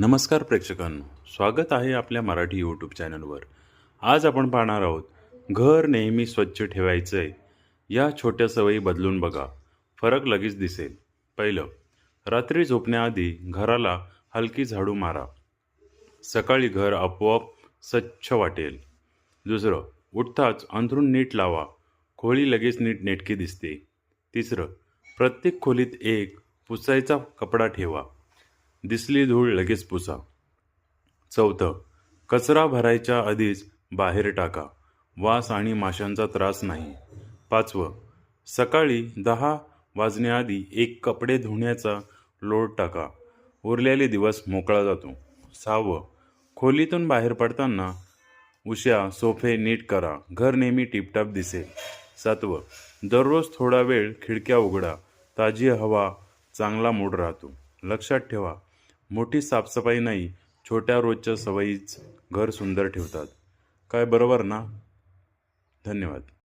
नमस्कार प्रेक्षकांनो स्वागत आहे आपल्या मराठी यूट्यूब चॅनलवर आज आपण पाहणार आहोत घर नेहमी स्वच्छ ठेवायचं आहे या छोट्या सवयी बदलून बघा फरक लगेच दिसेल. पहिलं रात्री झोपण्याआधी घराला हलकी झाडू मारा. सकाळी घर आपोआप स्वच्छ वाटेल. दुसरं उठताच अंथरूण नीट लावा खोली लगेच नीट नेटकी दिसते. तिसरं प्रत्येक खोलीत एक पुसायचा कपडा ठेवा. दिसली धूळ लगेच पुसा चौथं कचरा भरायच्या आधीच बाहेर टाका. वास आणि माशांचा त्रास नाही. पाचवं सकाळी दहा वाजण्याआधी एक कपडे धुण्याचा लोड टाका. उरलेले दिवस मोकळा जातो. सहावं खोलीतून बाहेर पडताना उश्या सोफे नीट करा. घर नेहमी टिपटाप दिसेल. सातवं दररोज थोडा वेळ खिडक्या उघडा. ताजी हवा चांगला मूड राहतो. लक्षात ठेवा मोठी साफसफाई नाही छोट्या रोजच्या सवयीच घर सुंदर ठेवतात. काय बरोबर ना? धन्यवाद.